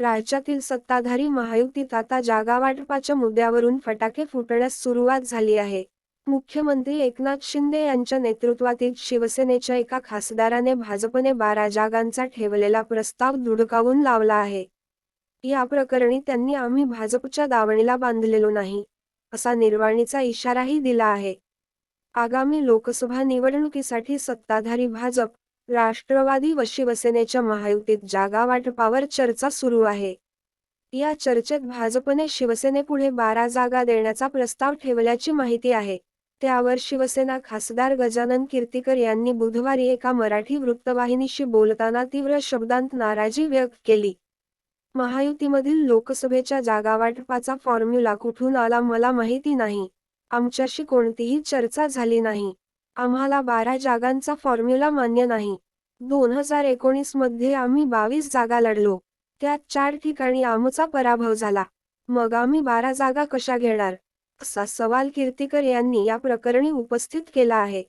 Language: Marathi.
राज्यातील सत्ताधारी महायुतीत आता जागावाटपाच्या मुद्द्यावरून फटाके फुटण्यास सुरुवात झाली आहे. मुख्यमंत्री एकनाथ शिंदे यांच्या नेतृत्वातील शिवसेनेच्या एका खासदाराने भाजपने बारा जागांचा ठेवलेला प्रस्ताव धुडकावून लावला आहे. या प्रकरणी त्यांनी आम्ही भाजपच्या दावणीला बांधलेलो नाही असा निर्वाणीचा इशाराही दिला आहे. आगामी लोकसभा निवडणुकीसाठी सत्ताधारी भाजप राष्ट्रवादी व शिवसेनेच्या महायुतीत जागा वाटपावर चर्चा सुरू आहे. या चर्चेत भाजपने शिवसेनेपुढे बारा जागा देण्याचा प्रस्ताव ठेवल्याची माहिती आहे. त्यावर शिवसेना खासदार गजानन कीर्तीकर यांनी बुधवारी एका मराठी वृत्तवाहिनीशी बोलताना तीव्र शब्दांत नाराजी व्यक्त केली. महायुतीमधील लोकसभेच्या जागावाटपाचा फॉर्म्युला कुठून आला मला माहिती नाही. आमच्याशी कोणतीही चर्चा झाली नाही. आम्हाला बारा जागांचा फॉर्म्युला मान्य नाही. दोन हजार एकोणीसमध्ये आम्ही बावीस जागा लढलो. त्यात चार ठिकाणी आमचा पराभव झाला. मग आम्ही बारा जागा कशा घेणार? असा सवाल कीर्तीकर यांनी या प्रकरणी उपस्थित केला आहे.